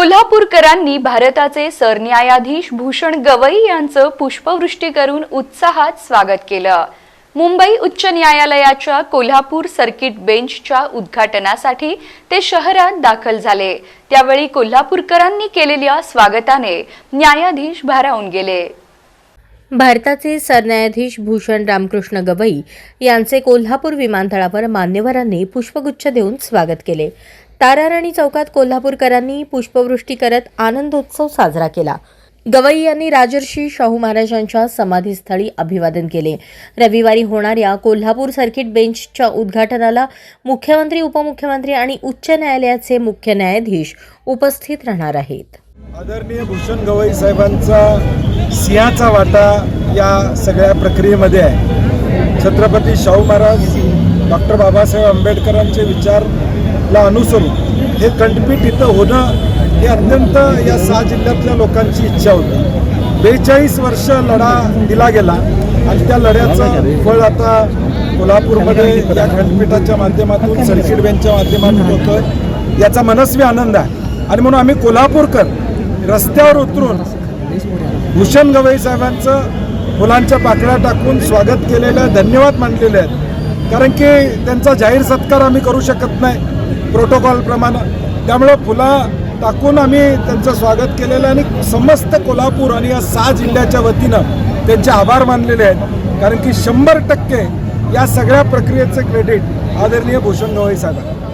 कोल्हापूरकरांनी भारताचे सरन्यायाधीश भूषण गवई यांचं पुष्पवृष्टी करून उत्साहात स्वागत केलं. मुंबई उच्च न्यायालयाच्या कोल्हापूर सर्किट बेंचच्या उद्घाटनासाठी ते शहरात दाखल झाले. त्यावेळी कोल्हापूरकरांनी केलेल्या स्वागताने न्यायाधीश भारावून गेले. भारताचे सरन्यायाधीश भूषण रामकृष्ण गवई यांचे कोल्हापूर विमानतळावर मान्यवरांनी पुष्पगुच्छ देऊन स्वागत केले. ताराराणी चौकात कोल्हापूरकरांनी पुष्पवृष्टी करत आनंदोत्सव साजरा केला. गवई यांनी राजर्षी शाहू महाराजांच्या समाधीस्थळी अभिवादन केले. रविवारी होणाऱ्या कोल्हापूर सर्किट बेंचच्या उद्घाटनाला मुख्यमंत्री उपमुख्यमंत्री आणि उच्च न्यायालयाचे मुख्य न्यायाधीश उपस्थित राहणार आहेत. आदरणीय भूषण गवई साहेबांचा सिंहाचा वाटा या सगळ्या प्रक्रियेमध्ये आहे. छत्रपती शाहू महाराज डॉक्टर बाबासाहेब आंबेडकरांचे विचारला अनुसरून हे खंडपीठ इथं होणं हे अत्यंत या सहा जिल्ह्यातल्या लोकांची इच्छा होती. बेचाळीस वर्ष लढा दिला गेला आणि त्या लढ्याचं फळ आता कोल्हापूरमध्ये या खंडपीठाच्या माध्यमातून सर्किट बेंचच्या माध्यमातून होतोय. याचा मनस्वी आनंद आहे. आणि म्हणून आम्ही कोल्हापूरकर रस्त्यावर उतरून भूषण गवई साहेबांचं फुलांच्या पाकळ्या टाकून स्वागत केलेलं आहे धन्यवाद मानलेले आहेत. कारण की त्यांचा जाहीर सत्कार आम्ही करू शकत नाही प्रोटोकॉलप्रमाणे त्यामुळं फुला टाकून आम्ही त्यांचं स्वागत केलेलं आहे आणि समस्त कोल्हापूर आणि या सहा जिल्ह्याच्या वतीनं त्यांचे आभार मानलेले आहेत. कारण की शंभर टक्के या सगळ्या प्रक्रियेचं क्रेडिट आदरणीय भूषण गवई साहेब